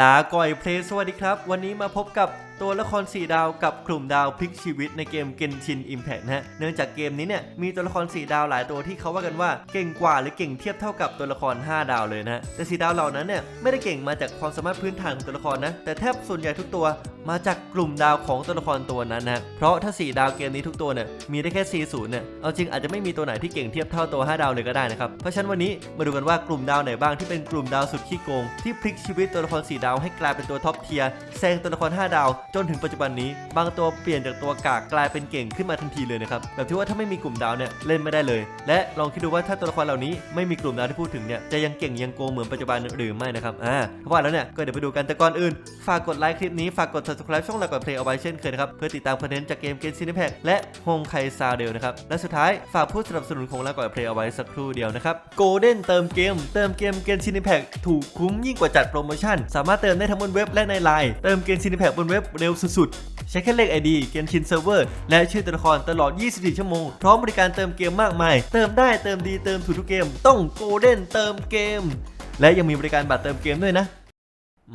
ลาก่อยเพลสวัสดีครับ วันนี้มาพบกับตัวละคร 4 ดาวกับกลุ่มดาวพลิกชีวิตในเกม Genshin Impact นะฮะเนื่องจากเกมนี้เนี่ยมีตัวละคร 4 ดาวหลายตัวที่เขาว่ากันว่าเก่งกว่าหรือเก่งเทียบเท่ากับตัวละคร 5 ดาวเลยนะฮะแต่ 4 ดาวเหล่านั้นเนี่ยไม่ได้เก่งมาจากความสามารถพื้นฐานของตัวละครนะแต่แทบส่วนใหญ่ทุกตัวมาจากกลุ่มดาวของตัวละครตัวนั้นนะเพราะถ้า 4 ดาวเกมนี้ทุกตัวเนี่ยมีได้แค่ 40เนี่ยเอาจริงอาจจะไม่มีตัวไหนที่เก่งเทียบเท่าตัว 5 ดาวเลยก็ได้นะครับเพราะฉะนั้นวันนี้มาดูกันว่ากลุ่มดาวไหนบ้างที่เป็นกลุ่มดาวสุดขี้โกงที่พลิกชีวิตตัวละคร4ดาวให้กลายเป็นตัวท็อปเทียร์แซงตัวละคร 5 ดาว จนถึงปัจจุบันนี้ บางตัวเปลี่ยนจากตัวกากกลายเป็นเก่งขึ้นมาทันทีเลยนะครับแบบที่ว่าถ้าไม่มีกลุ่มดาวเนี่ยเล่นไม่ได้เลย และลองคิดดูว่าถ้าตัวละครเหล่านี้ไม่มีกลุ่มดาวที่พูดถึงเนี่ยจะยังเก่งยังโกงเหมือนปัจจุบันหรือไม่นะครับอ่าเพราะว่าแล้วเนี่ยก็เดี๋ยวไปดูกันแต่ก่อนอื่น ฝากกดไลค์คลิปนี้ฝากกด subscribe ช่องเราก่อนเพลย์เอาไว้เช่นเคยนะครับเพื่อติดตามคอนเทนต์จากเกมเกมซีนิแพคและโฮงไคซาเดลนะครับและสุดท้ายฝากผู้สนับสนุนของเราก่อนเพลย์เอาไว้สักครู่เดียวนะครับโกลเด้นเติมเกม เติมเกมเกมซีนิแพคถูกคุ้มยิ่งกว่าจัดโปรโมชั่นสามารถเติมได้ทั้งบนเว็บและในไลน์เติมเกมซีนิแพคบนเว็บเร็วสุดๆ ใช้แค่เลข ID เกมชินเซิร์ฟเวอร์และชื่อตัวละครตลอด 24 ชั่วโมง พร้อมบริการเติมเกมมากมาย เติมได้เติมดีเติมถูกทุกเกม ต้องโกลเด้นเติมเกม และยังมีบริการบัตรเติมเกมด้วยนะ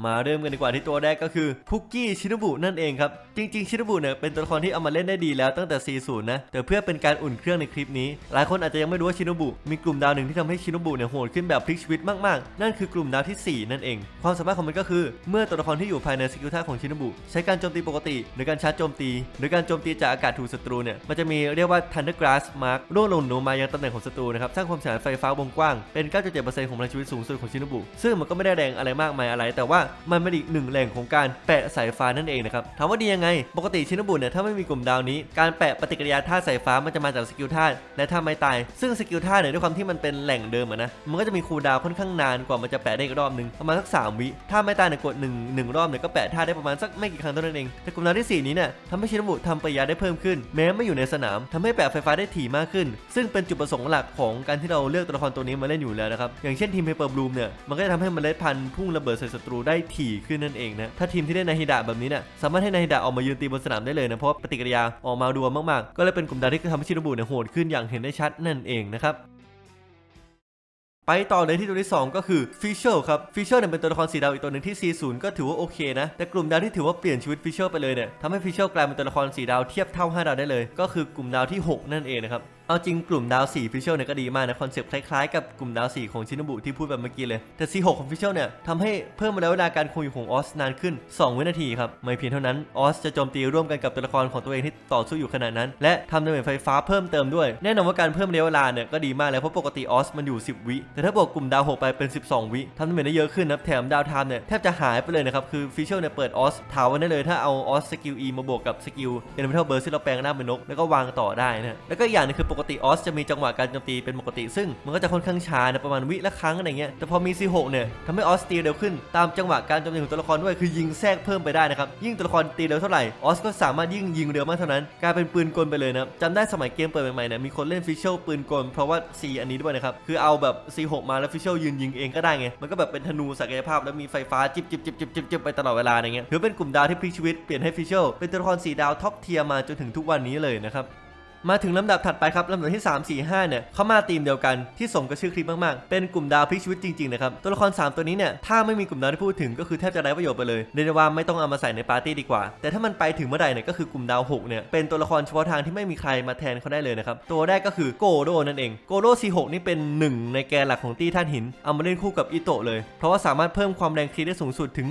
มาเริ่มกันดีกว่าที่ตัวแรกก็คือพุกกี้ชินบุนั่นเองครับ จริง ๆ ชินบุเนี่ยเป็นตัวละครที่เอามาเล่นได้ดีแล้วตั้งแต่ 40 นะ แต่เพื่อเป็นการอุ่นเครื่องในคลิปนี้ หลายคนอาจจะยังไม่รู้ว่าชินบุมีกลุ่มดาวหนึ่งที่ทำให้ชินบุเนี่ยโหดขึ้นแบบพลิกชีวิตมากๆ นั่นคือกลุ่มดาวที่ 4 นั่นเอง ความสามารถของมันก็คือ เมื่อตัวละครที่อยู่ภายในสกิลท่าของชินบุใช้การโจมตีปกติ หรือการชาร์จโจมตี หรือการโจมตีจากอากาศถูกศัตรูเนี่ยมันจะมีเรียกว่า Thunder Glass Mark ร่วงหล่นลงมายังตำแหน่งของศัตรูนะครับสร้างความเสียหายไฟฟ้าวงกว้างเป็น 9.7%ของพลังชีวิตสูงสุดของชินบุซึ่งมันก็ไม่ได้แรงอะไรมากมายอะไรแต่ว่ามันเป็นอีกหนึ่งแหล่งของการแปะสายฟ้านั่นเองนะครับถามว่าดียังไง ปกติชินบุเนี่ยถ้าไม่มีกลุ่มดาวนี้ การแปะปฏิกิริยาธาตุสายฟ้ามันจะมาจากสกิลธาตุและถ้าไม่ตาย ซึ่งสกิลธาตุเนี่ยด้วยความที่มันเป็นแหล่งเดิมอะนะมันก็จะมีคูลดาวค่อนข้างนานกว่ามันจะแปะได้อีกรอบหนึงประมาณสักสามวิถ้าไม่ตายเนี่ยกดหนึ่งหนึ่งรอบเนี่ยก็แปะธาตุได้ประมาณสักไม่กี่ครั้งเท่านั้นเองแต่กลุ่มดาวที่สี่นี้เนี่ยทำให้ชินบุทำปฏิกิริยาได้เพิ่มขึ้น แม้ไม่อยู่ในสนามทำให้แปะไฟฟ้าได้ถี่มากขึ้น ซึ่งเป็นจุดประสงค์หลักของการที่เราเลือกตัวละครตัวนี้มาเล่นอยู่แล้วนะครับอย่างเช่นทีมเพเปอร์บลูมเนี่ยมันก็จะทำให้เมล็ดพันธุ์พุ่งระเบิดใส่ศัตรูได้ถี่ขึ้นนั่นเองนะ ถ้าทีมที่ได้นาฮิดะแบบนี้เนี่ยสามารถให้นาฮิดะออกมายืนตีบนสนามได้เลยนะ เพราะปฏิกิริยาออกมาดูมากๆ ก็เลยเป็นกลุ่มดาวที่ทำให้ชินบุเนี่ยโหดขึ้นอย่างเห็นได้ชัดนั่นเองนะครับไปต่อเลยที่ตัวที่ 2 ก็คือฟิชเชอร์ครับฟิชเชอร์เนี่ยเป็นตัวละครสีดาวอีกตัวหนึ่งที่ 40 ก็ถือว่าโอเคนะ แต่กลุ่มดาวที่ถือว่าเปลี่ยนชีวิตฟิชเชอร์ไปเลยเนี่ยทำให้ฟิชเชอร์กลายเป็นตัวละครสีดาวเทียบเท่า 5 ดาวได้เลย ก็คือกลุ่มดาวที่ 6 นั่นเองนะครับ เอาจริงกลุ่มดาว4ฟิชเชอร์เนี่ยก็ดีมากนะคอนเซปต์คล้ายๆกับกลุ่มดาว4ของชินบุที่พูดแบบเมื่อกี้เลยแต่ C6 ของฟิชเชอร์เนี่ยทำให้เพิ่มระยะเวลาการคงอยู่ของออสนานขึ้น 2 วินาทีครับ ไม่เพียงเท่านั้นออสจะโจมตีร่วมกันกับตัวละครของตัวเองที่ต่อสู้อยู่ขณะนั้น และทำดาเมจไฟฟ้าเพิ่มเติมด้วยแน่นอนว่าการเพิ่มระยะเวลาเนี่ยก็ดีมากเลยเพราะปกติออสมันอยู่ 10 วิ แต่ถ้าบวกกลุ่มดาว6ไปเป็น 12 วิทำดาเมจได้เยอะขึ้นนะแถมดาวไทม์เนี่ยแทบจะหายไปเลยนะครับคือฟิชเชอร์เนี่ยเปิดออสถาวรได้เลยถ้าเอาออสสกิล E มาบวกกับสกิลเอเลเมทัลเบิร์สที่เราแปลงหน้าเป็นนกแล้วก็วางต่อได้นะแล้วก็อย่างนึงคือปกกติออสจะมีจังหวะการโจมตีเป็นปกติ ซึ่งมันก็จะค่อนข้างช้านะประมาณวิละครั้งอะไรเงี้ยแต่พอมี C6 เนี่ยทำให้ออสตีเร็วขึ้นตามจังหวะการโจมตีของตัวละครด้วยคือยิงแทรกเพิ่มไปได้นะครับยิ่งตัวละครตีเร็วเท่าไหร่ออสก็สามารถยิ่งยิงเร็วมากเท่านั้นกลายเป็นปืนกลไปเลยนะจำได้สมัยเกมเปิดใหม่ๆเนี่ยมีคนเล่นฟิชเชลปืนกลเพราะว่า C อันนี้ด้วยนะครับคือเอาแบบ C6 มาแล้วฟิชเชลยืนยิงเองก็ได้ไงมันก็แบบเป็นธนูศักยภาพแล้วมีไฟฟ้าจิบจิบจิบจิบจิบจิบไปตลอดเวลาอะไรเงี้ยถือเป็นกลุ่มดาวที่พลิกชีวิตเปลี่ยนให้ฟิชเชลเป็นตัวละครสีดาวท็อปเทียมาจนถึงทุกวันนี้เลยนะครับ มาถึงลำดับถัดไปครับลำดับที่ 3 4 5เนี่ยเขามาทีมเดียวกันที่สมกับชื่อคลิปมากๆ เป็นกลุ่มดาวพลิกชีวิตจริงๆนะครับตัวละคร 3 ตัวนี้เนี่ยถ้าไม่มีกลุ่มดาวที่พูดถึงก็คือแทบจะไร้ประโยชน์ไปเลยเรียกได้ว่าไม่ต้องเอามาใส่ในปาร์ตี้ดีกว่า แต่ถ้ามันไปถึงเมื่อใดเนี่ยก็คือกลุ่มดาว6เนี่ยเป็นตัวละครเฉพาะทางที่ไม่มีใครมาแทนเขาได้เลยนะครับตัวแรกก็คือโกโดนั่นเองโกโด C6 นี่เป็นหนึ่งในแกนหลักของตี้ท่านหินเอามาเล่นคู่กับอิโตะเลย เพราะว่าสามารถเพิ่มความแรงครีได้สูงสุดถึง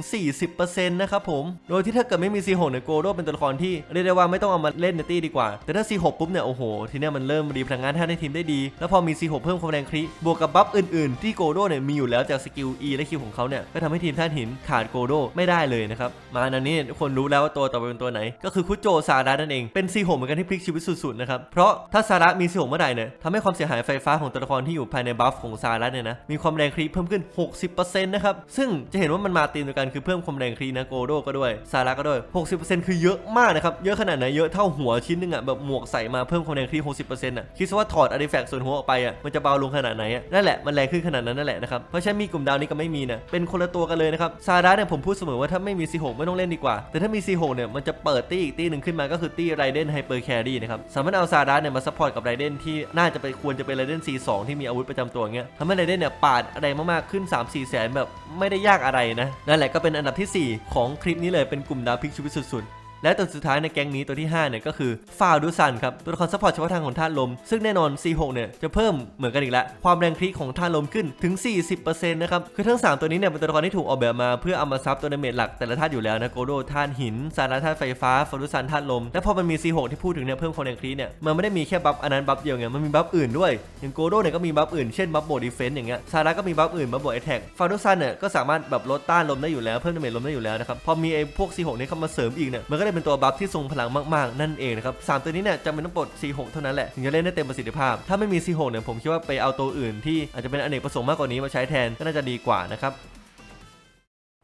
40%นะครับผมโดยที่ถ้าเกิดไม่มี C6 เนี่ยโกโดเป็นตัวละครที่เรียกได้ว่าไม่ต้องเอามาเล่นในตี้ดีกว่า แต่ถ้า C6 ปุ๊บเนี่ยโอ้โหทีเนี้ยมันเริ่มรีพลังงานท่านในทีมได้ดี แล้วพอมี C6 เพิ่มความแรงครีบวกกับบัฟอื่นๆ ที่โกโดเนี่ยมีอยู่แล้วจากสกิล E และ Q ของเขาเนี่ยก็ทำให้ทีมท่านหินขาดโกโดไม่ได้เลยนะครับมาอันนี้ทุกคนรู้แล้วว่าตัวต่อไปเป็นตัวไหน ก็คือคุโจซาระนั่นเองเป็น C6 เหมือนกันที่พลิกชีวิตสุดๆนะครับเพราะถ้าซาระมี C6 เมื่อใดเนี่ยทำให้ความเสียหายไฟฟ้าของตัวละครที่อยู่ภายในบัฟของซาระเนี่ยนะมีความแรงครีเพิ่มขึ้น 60%นะครับซึ่งจะเห็นว่ามันมาตีมเดียวกันคือเพิ่มความแรงครีนะโกโดก็ด้วยซาระก็ด้วย 60%คือเยอะมากนะครับเยอะขนาดไหนเยอะเท่าหัวชิ้นนึงอะแบบหมวกใส่มาเพิ่มความแรงครี60%อะคิดซะว่าถอดอาร์ติแฟกต์ส่วนหัวออกไปอะมันจะเบาลงขนาดไหนอะนั่นแหละมันแรงขึ้นขนาดนั้นนั่นแหละนะครับเพราะฉะนั้นมีกลุ่มดาวนี้กับไม่มีนี่ยเป็นคนละตัวกันเลยนะครับซาร่าเนี่ยผมพูดเสมอว่าถ้าไม่มี C6 ไม่ต้องเล่นดีกว่า แต่ถ้ามี C6 เนี่ยมันจะเปิดตี้อีกตี้หนึ่งขึ้นมาก็คือตี้ไรเดนไฮเปอร์แครี่นะครับสามารถเอาซาร่าเนี่ยมาซัพพอร์ตกับไรเดนที่น่าจะไปควรจะเป็นไรเดน C2 ที่มีอาวุธประจำตัวเงี้ยทำให้ไรเดนเนี่ยปาดอะไรมากๆขึ้น 3-4แสนแบบไม่ได้ยากอะไรนะนั่นแหละก็เป็นอันดับที่ 4 ของคลิปนี้เลยเป็นกลุ่มดาวพิกชีวิตสุดๆ และตัวสุดท้ายในแก๊งนี้ตัวที่5เนี่ยก็คือฟาวดูซันครับตัวละครซัพพอร์ตเฉพาะทางของธาตุลม ซึ่งแน่นอน C6 เนี่ยจะเพิ่มเหมือนกันอีกแล้วความแรงคลิกของธาตุลมขึ้นถึง 40%นะครับคือทั้ง 3 ตัวนี้เนี่ยเป็นตัวละครที่ถูกออกแบบมาเพื่อเอามาซับตัวดาเมจหลักแต่ละธาตุอยู่แล้วนะโกโดธาตุหินซาราธาตุไฟฟ้าฟารุซันธาตุลมและพอมันมี C6 ที่พูดถึงเนี่ยเพิ่มความแรงคลิกเนี่ยมันไม่ได้มีแค่บัฟอันนั้นบัฟเดียวไงมันมีบัฟอื่นด้วยอย่างโกโดเนี่ยก็มีบัฟอื่นเช่นบัฟโบดีเฟนส์อย่างเงี้ยซาราก็มีบัฟอื่นบัฟโบแอทแทกฟารุซันเนี่ยก็สามารถแบบลดต้านลมได้อยู่แล้วเพิ่มดาเมจลมได้อยู่แล้วนะครับพอมีไอ้พวก C6 นี้เข้ามาเสริมอีกเนี่ยมันก็ได้เป็นตัวบัฟที่ทรงพลังมากๆ นั่นเองนะครับสามตัวนี้เนี่ยจำเป็นต้องปลด C6 เท่านั้นแหละถึงจะเล่นได้เต็มประสิทธิภาพ ถ้าไม่มี C6 เนี่ยผมคิดว่าไปเอาตัวอื่นที่อาจจะเป็นอเนกประสงค์มากกว่านี้มาใช้แทนก็น่าจะดีกว่านะครับ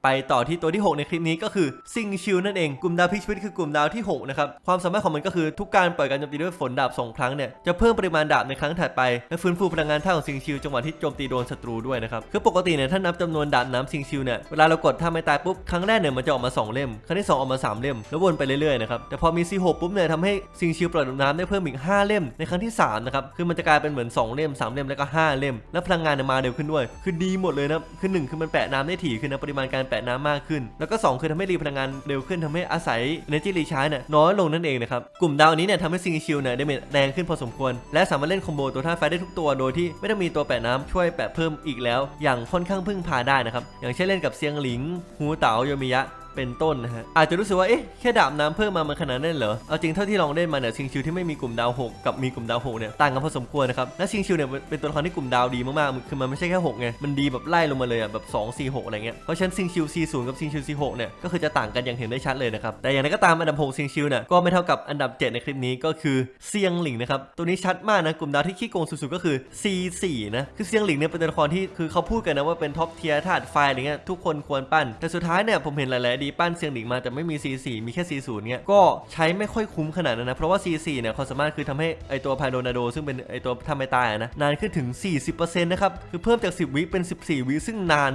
ไปต่อที่ตัวที่ 6 ในคลิปนี้ก็คือซิงชิลนั่นเองกลุ่มดาวพลิกชีวิตคือกลุ่มดาวที่6นะครับความสามารถของมันก็คือทุกการปล่อยการโจมตีด้วยฝนดาบสองครั้งเนี่ยจะเพิ่มปริมาณดาบในครั้งถัดไปและฟื้นฟูพลังงานท่าของซิงชิลจังหวะที่โจมตีโดนศัตรูด้วยนะครับคือปกติเนี่ยถ้านับจำนวนดาบน้ำซิงชิลเนี่ยเวลาเรากดถ้าไม่ตายปุ๊บครั้งแรกเนี่ยมันจะออกมา 2 เล่ม ครั้งที่ 2 ออกมา 3 เล่ม แล้ววนไปเรื่อยๆนะครับแต่พอมี C6 ปุ๊บเนี่ยทำให้ซิงชิลปล่อยน้ำได้เพิ่มอีก 5 เล่มในครั้งที่3นะครับคือมันจะกลายเป็นเหมือน 2 เล่ม 3 เล่มแล้วก็ 5 เล่ม แล้วพลังงานเนี่ยมาเร็วขึ้นด้วย คือดีหมดเลยนะคือหนึ่งคือมันแปะน้ำได้ถี่ขึ้นนะปริมาณการแปะน้ำมากขึ้น แล้วก็สองคือทำให้รีพลังงานเร็วขึ้นทำให้อาศัย energy recharge เนี่ยน้อยลงนั่นเองนะครับ กลุ่มดาวนี้เนี่ยทำให้ซิงชิลเนี่ยได้เมจแรงขึ้นพอสมควร และสามารถเล่นคอมโบตัวท่าไฟได้ทุกตัวโดยที่ไม่ต้องมีตัวแปะน้ำช่วยแปะเพิ่มอีกแล้ว อย่างค่อนข้างพึ่งพาได้นะครับอย่างเช่นเล่นกับเซียงหลิงฮูเต๋าโยมิยะ เป็นต้นนะฮะอาจจะรู้สึกว่าเอ๊ะแค่ดาบน้ำเพิ่มมามันขนาดนั้นเหรอเอาจริงเท่าที่ลองเล่นมาเนี่ยซิงชิวที่ไม่มีกลุ่มดาว6กับมีกลุ่มดาว6เนี่ยต่างกันพอสมควรนะครับและซิงชิวเนี่ยเป็นตัวละครที่กลุ่มดาวดีมากๆคือมันไม่ใช่แค่6ไงมันดีแบบไล่ลงมาเลยอะแบบ2 4 6อะไรเงี้ยเพราะฉะนั้นซิงชิว C0 กับซิงชิว C6 เนี่ยก็คือจะต่างกันอย่างเห็นได้ชัดเลยนะครับแต่อย่างไรก็ตามอันดับ6ซิงชิวเนี่ยก็ไม่เท่ากับอันดับ 7 ในคลิปนี้ก็คือเซียงหลิงนะครับตัวนี้ชัดมากนะกลุ่มดาวที่ขี้โกงสุดๆก็คือ C4 นะคือเซียงหลิงเนี่ยเป็นตัวละครที่คือเขาพูดกันนะว่าเป็นท็อปเทียร์ธาตุไฟอะไรเงี้ยทุกคนควรปั้นแต่สุดท้ายเนี่ยผมเห็นหลายๆดีปั้นเซียงหลิงมาแต่ไม่มี C4 มีแค่ C0 เนี่ยก็ใช้ไม่ค่อยคุ้มขนาดนั้นนะ เพราะว่า C4 เนี่ยความสามารถคือทำให้ไอตัวพาโดนาโด ซึ่งเป็นไอตัวทำไม่ตายนะนานขึ้นถึง 40%นะครับคือเพิ่มจาก 10 วิเป็น 14 วิซึ่งนาน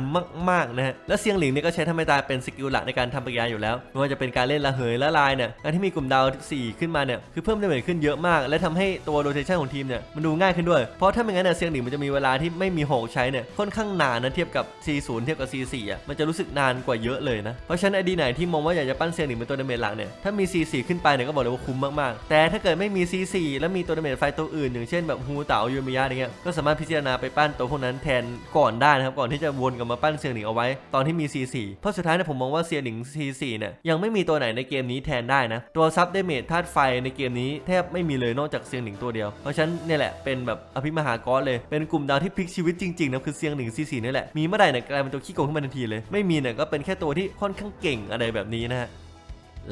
มากๆนะฮะและเซียงหลิงเนี่ยก็ใช้ทำไม่ตายเป็นสกิลหลักในการทำปฏิกิริยาอยู่แล้วไม่ว่าจะเป็นการเล่นละเหยละลายเนี่ยการที่มีกลุ่มดาว 4 ขึ้นมาเนี่ยคือเพิ่มดาเมจขึ้นเยอะมาก และทำให้ตัวโรเทชันของทีมเนี่ยมันดูง่ายขึ้นด้วย เพราะถ้าไม่งั้นเนี่ยเซียงหลิงมันจะมีเวลาที่ไม่มีหอกใช้เนี่ยค่อนข้างนานนะเทียบกับ C0 เทียบกับ C4 อะมันจะรู้สึกนานกว่าเยอะเลยนะเพราะฉะนั้นไอดีไหนที่มองว่าอยากจะปั้นเซียงหลิงเป็นตัวดาเมจหลักเนี่ยถ้ามี C4 ขึ้นไปเนี่ยก็บอกเลยว่าคุ้มมากๆ แต่ถ้าเกิดไม่มี C4 แล้วมีตัวดาเมจไฟตัวอื่น อย่างเช่นแบบฮูเต๋ายูมิยะอะไรเงี้ยก็สามารถพิจารณาไปปั้นตัวพวกนั้นแทนก่อนได้นะครับก่อนที่จะวนกลับมาปั้นเซียงหลิงเอาไว้ตอนที่มี C4 เพราะสุดท้ายเนี่ยผมมองว่าเซียงหลิง C4 เนี่ยยังไม่มีตัวไหนในเกมนี้แทนได้นะตัวซับดาเมจธาตุไฟในเกมนี้แทบไม่มีเลยนอกจากเซียงหลิงตัวเดียว เพราะฉะนั้นเนี่ยแหละเป็นแบบอภิมหากรเลย เป็นกลุ่มดาวที่พลิกชีวิตจริงๆนะคือเซียงหลิง C4 นี่แหละ มีเมื่อไหร่เนี่ยกลายเป็นตัวขี้โกงขึ้นมาทันทีเลย ไม่มีเนี่ยก็เป็นแค่ตัวที่ค่อนข้างเก่งอะไรแบบนี้นะฮะ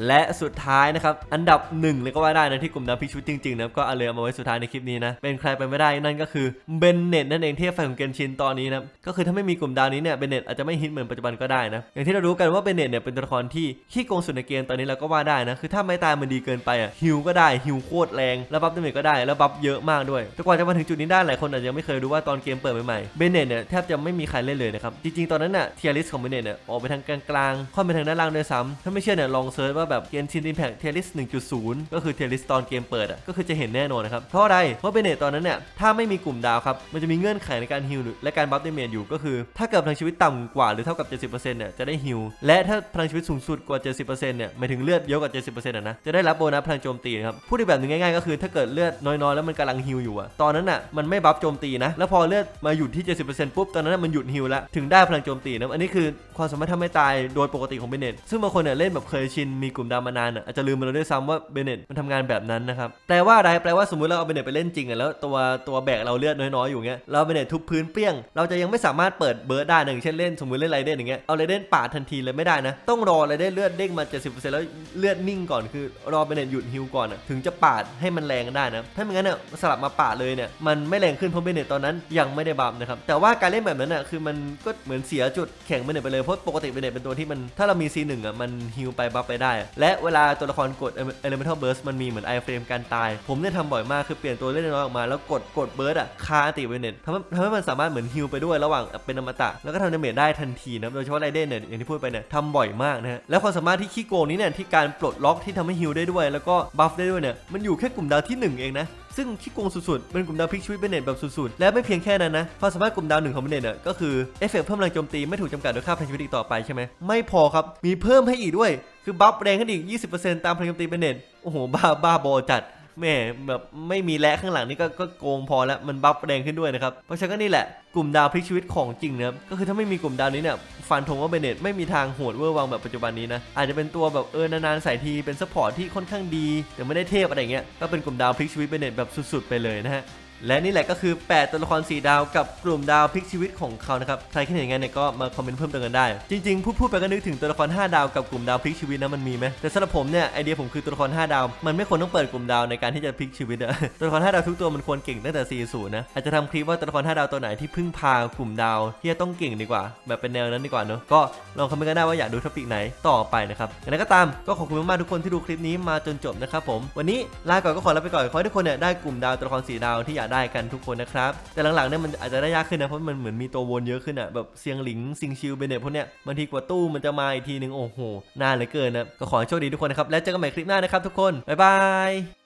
และสุดท้ายนะครับ อันดับหนึ่งเลยก็ว่าได้นะที่กลุ่มดาวพิชุดจริงๆนะก็เอาเลยเอามาไว้สุดท้ายในคลิปนี้นะ เป็นใครไปไม่ได้นั่นก็คือเบนเน็ตนั่นเองเทพไฟของเกนชินตอนนี้นะก็คือถ้าไม่มีกลุ่มดาวนี้เนี่ยเบนเน็ตอาจจะไม่ฮิตเหมือนปัจจุบันก็ได้นะอย่างที่เรารู้กันว่าเบนเน็ตเนี่ยเป็นตัวละครที่ขี้โกงสุดในเกมตอนนี้เราก็ว่าได้นะคือถ้าไม่ตายมันดีเกินไปอะฮิวก็ได้ฮิวโคตรแรงแล้วบัฟดาเมจก็ได้แล้วบัฟเยอะมากด้วยแต่กว่าจะมาถึงจุดนี้ได้หลายคนอาจจะยังไม่เคยรู้ว่าตอนเกมเปิดใหม่ๆเบนเน็ตเนี่ยแทบจะไม่มีใครเล่นเลยนะครับจริงๆตอนนั้นน่ะเทียริสของเบนเน็ตเนี่ยออกไปทางกลางๆค่อนไปทางด้านล่างด้วยซ้ำถ้าไม่เชื่อเนี่ยลองเซิร์ชว่าแบบเกนชินอิมแพคเทียริส1.0 ก็คือเทียริสตอนเกมเปิดอะก็คือจะเห็นแน่นอนนะครับ เพราะอะไรเพราะเบเนตตอนนั้นเนี่ยถ้าไม่มีกลุ่มดาวครับมันจะมีเงื่อนไขในการฮิลและการบัฟเดเมจอยู่ก็คือ ถ้าเกิดพลังชีวิตต่ำกว่าหรือเท่ากับ 70%เนี่ยจะได้ฮิลและถ้าพลังชีวิตสูงสุดกว่า 70%เนี่ยหมายถึงเลือดเยอะกว่า 70%อะนะจะได้รับโบนัสพลังโจมตีครับพูดอีกแบบหนึงง่ายๆก็คือถ้าเกิดเลือดน้อยๆแล้วมันกำลังฮิลอยู่อะตอนนั้นอะมันไม่บัฟโจมตีนะแล้วพอเลือดมาหยุดที่ 70%ปุ๊บตอนนั้นมันหยุดฮิลแล้วถึงได้พลังโจมตีนะอันนี้คือความสามารถทำให้ตายโดยปกติของเบเนตซึ่งบางคนเนี่ยเล่นแบบเคยชินมีีกลุ่มดาวมานานอะอาจจะลืมไปแล้วด้วยซ้ำว่าเบเนตมันทำงานแบบนั้นนะครับแปลว่าอะไรแปลว่าสมมติเราเอาเบเนตไปเล่นจริงอะแล้วตัวตัวแบกเราเลือดน้อยๆอยู่เงี้ยเราเบเนตทุบพื้นเปี้ยง เราจะยังไม่สามารถเปิดเบิร์ดได้นะอย่างเช่นเล่นสมมติเล่นไรเดนอย่างเงี้ยเอาไรเดนปาดทันทีเลยไม่ได้นะ ต้องรอไรเดนเลือดเด้งมา 70%แล้วเลือดนิ่งก่อนคือรอเบเนตหยุดฮิวก่อนอะถึงจะปาดให้มันแรงได้นะถ้าไม่งั้นเนี่ยสลับมาปาดเลยเนี่ยมันไม่แรงขึ้นเพราะเบเนตตอนนั้นยังไม่ได้บัฟนะครับแต่ว่าการเล่นแบบนั้นอะคือมันก็เหมือนเสียจุดแข่งเบเนตไปเลยเพราะปกติเบเนตเป็นตัวที่มันถ้าเรามี C1 อะมันฮิวไปบัฟไปได้และเวลาตัวละครกด Elemental Burst มันมีเหมือน i frame การตาย ผมเนี่ยทำบ่อยมากคือเปลี่ยนตัวเล่นน้อยออกมาแล้วกดกดเบิร์ดอะคาติเวเนตทำให้ทำให้มันสามารถเหมือนฮิลไปด้วยระหว่างเป็นอมตะ แล้วก็ทำดาเมจได้ทันทีนะโดยเฉพาะไรเดนเนี่ยอย่างที่พูดไปเนี่ยทำบ่อยมากนะฮะแล้วความสามารถที่ขี้โกงนี้เนี่ยที่การปลดล็อกที่ทำให้ฮิลได้ด้วย แล้วก็บัฟได้ด้วยเนี่ยมันอยู่แค่กลุ่มดาวที่หนึ่งเองนะ ซึ่งขี้โกงสุดๆเป็นกลุ่มดาวพลิกชีวิตเบนเน็ตแบบสุดๆ และไม่เพียงแค่นั้นนะความสามารถกลุ่มดาวหนึ่งของเบนเน็ตก็คือเอฟเฟกต์เพิ่มแรงโจมตีไม่ถูกจำกัดด้วยค่าพลังชีวิตอีกต่อไปใช่ไหมไม่พอครับมีเพิ่มให้อีกด้วย คือบัฟแรงขึ้นอีก 20%ตามพลังโจมตีเบนเน็ตโอ้โหบ้าบ้าบอจัด แม่แบบไม่มีและข้างหลังนี่ก็ก็โกงพอแล้วมันบัฟแรงขึ้นด้วยนะครับ เพราะฉะนั้นก็นี่แหละกลุ่มดาวพลิกชีวิตของจริงนะครับก็คือถ้าไม่มีกลุ่มดาวนี้เนี่ยฟันธงว่าเบนเน็ตไม่มีทางโหดเวอร์วังแบบปัจจุบันนี้นะอาจจะเป็นตัวแบบเออนานๆใส่ทีเป็นซัพพอร์ตที่ค่อนข้างดี แต่ไม่ได้เทพอะไรเงี้ยก็เป็นกลุ่มดาวพลิกชีวิตเบนเน็ตแบบสุดๆไปเลยนะฮะ และนี่แหละก็คือ 8 ตัวละคร 4 ดาวกับกลุ่มดาวพลิกชีวิตของเขานะครับ ใครคิดเห็นยังไงเนี่ยก็มาคอมเมนต์เพิ่มเติมกันได้ จริงๆ พูดพูดไปก็นึกถึงตัวละคร 5 ดาวกับกลุ่มดาวพลิกชีวิตนะมันมีไหมแต่สำหรับผมเนี่ยไอเดียผมคือตัวละคร 5 ดาว มันไม่ควรต้องเปิดกลุ่มดาวในการที่จะพลิกชีวิตอะตัวละคร 5 ดาวทุกตัวมันควรเก่งตั้งแต่ 40 นะ อาจจะทำคลิปว่าตัวละคร 5 ดาวตัวไหนที่พึ่งพากลุ่มดาวที่จะต้องเก่งดีกว่า แบบเป็นแนวนั้นดีกว่าเนอะก็ลองคอมเมนต์กันได้ว่าอยากดูท็อปิกไหนต่อไปนะครับอย่างไรก็ตามก็ขอบคุณมากๆทุกคนที่ดูคลิปนี้มาจนจบนะครับผมวันนี้ลาก่อนก็ขอลาไปก่อนขอให้ทุกคนเนี่ยได้กลุ่มดาวตัวละครสีดาวที่อยากได้กันทุกคนนะครับ แต่หลังๆเนี่ยมันอาจจะได้ยากขึ้นนะเพราะมันเหมือนมีตัววนเยอะขึ้นอะแบบเซียงหลิงซิงชิวเบเนตพวกเนี้ยบางทีกว่าตู้มันจะมาอีกทีนึงโอ้โหนานเหลือเกินนะก็ขอให้โชคดีทุกคนนะครับแล้วเจอกันใหม่คลิปหน้านะครับทุกคนบ๊ายบาย